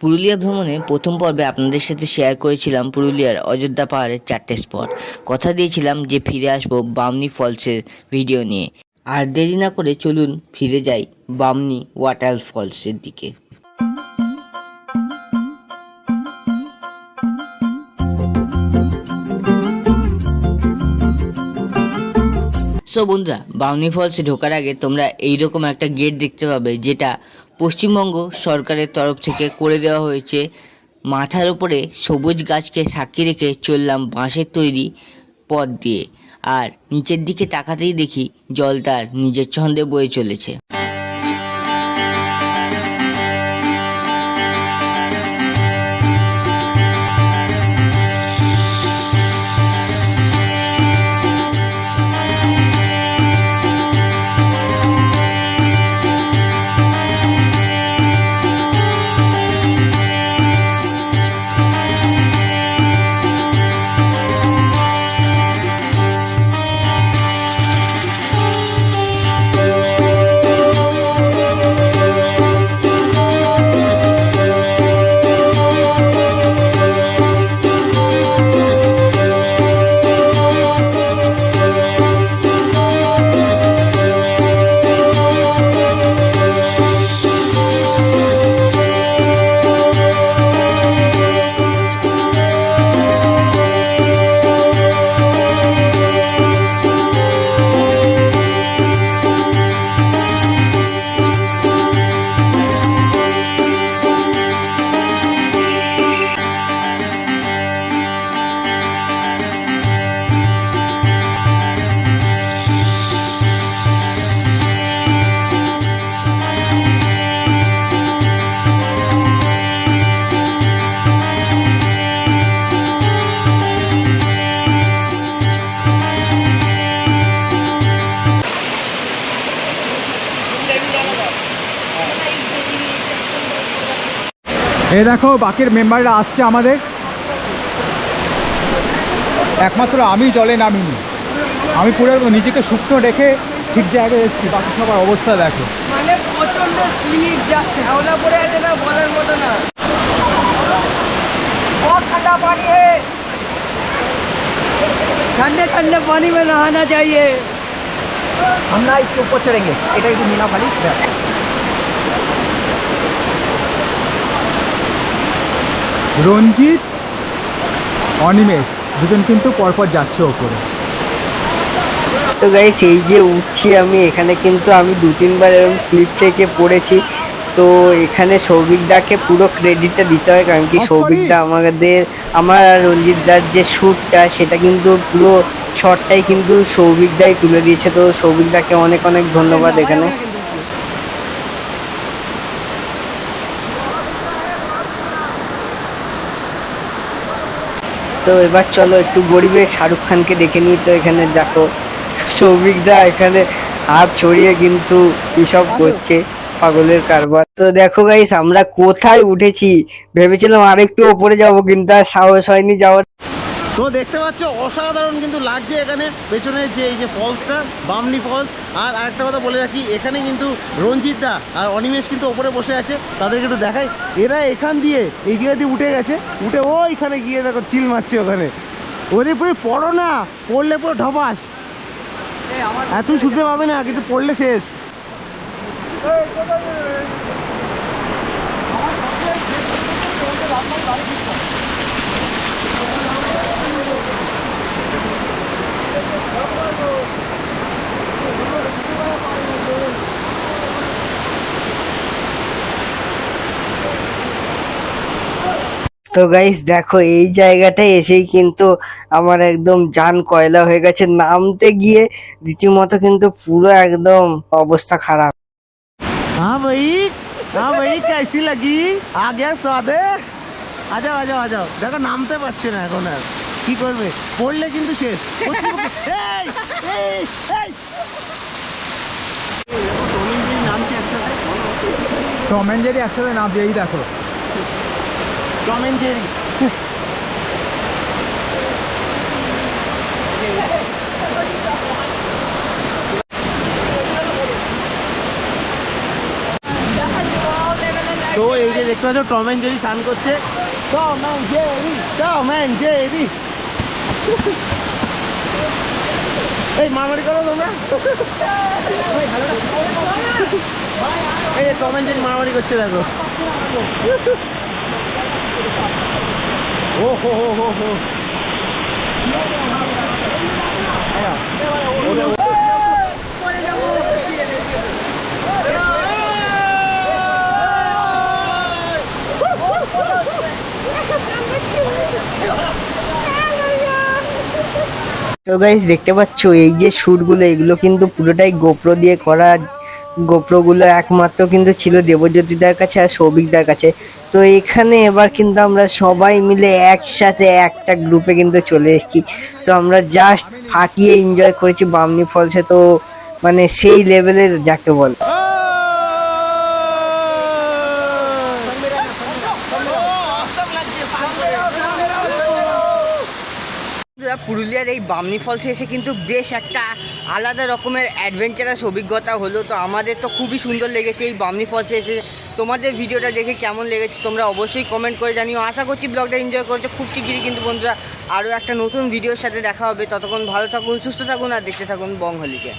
পুরুলিয়া ভ্রমণে প্রথম পর্বে আপনাদের সাথে শেয়ার করেছিলাম পুরুলিয়ার অযোধ্যা পাহাড়ের চারটে স্পট কথা দিয়েছিলাম যে ফিরে আসব বামনি ফলসের ভিডিও নিয়ে। আর দেরি না করে চলুন ফিরে যাই বামনি ওয়াটার ফলসের দিকে। সো বন্ধুরা, বাউনি ফলসে ঢোকার আগে তোমরা এইরকম একটা গেট দেখতে পাবে, যেটা পশ্চিমবঙ্গ সরকারের তরফ থেকে করে দেওয়া হয়েছে। মাথার উপরে সবুজ গাছকে সাক্ষী রেখে চললাম বাঁশের তৈরি পথ দিয়ে। আর নিচের দিকে তাকাতেই দেখি জল তার নিজের ছন্দে বয়ে চলেছে। এই দেখো বাকির মেম্বাররা আসছে আমাদের একমাত্র আমি জলে নামিনি আমি পুরো নিজেকে শুকনো রেখে ঠিক জায়গায় এসেছি বাকি সবার অবস্থা দেখো মানে প্রচন্ড স্লিপ যা শ্যাওলা পড়ে আছে না বলার মতো না बहुत ठंडा पानी है ठंडे ठंडे पानी में नहाना चाहिए हम ना इसके ऊपर चढ़ेंगे এটা একটু মিনা খালি রঞ্জিত অনিমেষ দুজন কিন্তু পরপর যাচ্ছে ওপরে। তো গাইস এই যে উঠছি আমি এখানে কিন্তু আমি দু তিনবার এরকম স্লিপ থেকে পড়েছি। তো এখানে সৌভিকদাকে পুরো ক্রেডিটটা দিতে হয় কারণ কি Off সৌভিকদা আমাদের আমার আর রঞ্জিতদার যে শ্যুটটা সেটা কিন্তু পুরো শটটাই কিন্তু সৌভিকদাই তুলে দিয়েছে। তো সৌভিকদাকে অনেক অনেক ধন্যবাদ এখানে। তো এবার চলো একটু গরিবের শাহরুখ খানকে দেখে নিই। তো এখানে দেখো সৌভিকদা এখানে হাত ছড়িয়ে কিন্তু এসব করছে পাগলের কারবার। তো দেখো গাইস আমরা কোথায় উঠেছি? ভেবেছিলাম আরেকটু ওপরে যাব কিন্তু আর সাহস হয়নি যাওয়ার। তো দেখতে পাচ্ছ, অসাধারণ কিন্তু লাগছে এখানে। পেছনে যে এই যে ফলসটা বামনি ফলস আর আরেকটা কথা বলে রাখি, এখানে কিন্তু রঞ্জিত দা আর অনিমেষ কিন্তু ওপরে বসে আছে। তাদেরকে একটু দেখাই। এরা এখান দিয়ে, এই জায়গা দিয়ে উঠে গেছে। উঠে ওইখানে গিয়ে দেখো চিল মারছে ওখানে। ওরে পুরো পড়ো না, পড়লে পুরো ঢপাস। এত শুনতে পাবে না, কিন্তু পড়লে শেষ। তো গাইস দেখো, এই জায়গাটায় এসেই কিন্তু আমার একদম যান কয়লা হয়ে গেছে। নামতে গিয়ে রীতিমতো কিন্তু পুরো একদম অবস্থা খারাপ। হ্যাঁ ভাই হ্যাঁ ভাই, কেসি লাগি? আগে স্বাদে আজাও আজাও আজাও দেখো নামতে পারছে না এখন আর। কি করবে? পড়লে কিন্তু শেষ। টম অ্যান্ড জেরি একসাথে নাম দিয়েই দেখো। Tom and Jerry. তো এই যে দেখতে পাচ্ছ টম অ্যান্ড জেরি স্নান করছে। Tom and Jerry Tom and Jerry এই মারামারি করো তোমরা এই যে টম অ্যান্ড জেরি মারামারি করছে দেখো ও হো হো হো হো তো গাইস দেখতে পাচ্ছ, এই যে শ্যুটগুলো এগুলো কিন্তু পুরোটাই গোপ্রো দিয়ে করা। গোপ্রোগুলো একমাত্র কিন্তু ছিল দেবজ্যোতিদার কাছে আর সৌভিকদার কাছে। তো এখানে এবার কিন্তু আমরা সবাই মিলে একসাথে একটা গ্রুপে কিন্তু চলে এসেছি। তো আমরা জাস্ট ফাটিয়ে এনজয় করেছি বামনি ফলসে তো মানে সেই লেভেলের যাকে বল। পুরুলিয়ার এই বামনি ফলসে এসে কিন্তু বেশ একটা আলাদা রকমের অ্যাডভেঞ্চারাস অভিজ্ঞতা হলো। তো আমাদের তো খুবই সুন্দর লেগেছে এই বামনি ফলসে এসে। তোমাদের ভিডিওটা দেখে কেমন লেগেছে তোমরা অবশ্যই কমেন্ট করে জানিও। আশা করছি ব্লগটা এনজয় করেছ। খুব শিগগিরই কিন্তু বন্ধুরা আরও একটা নতুন ভিডিওর সাথে দেখা হবে। ততক্ষণ ভালো থাকুন, সুস্থ থাকুন আর দেখতে থাকুন বং হলিকে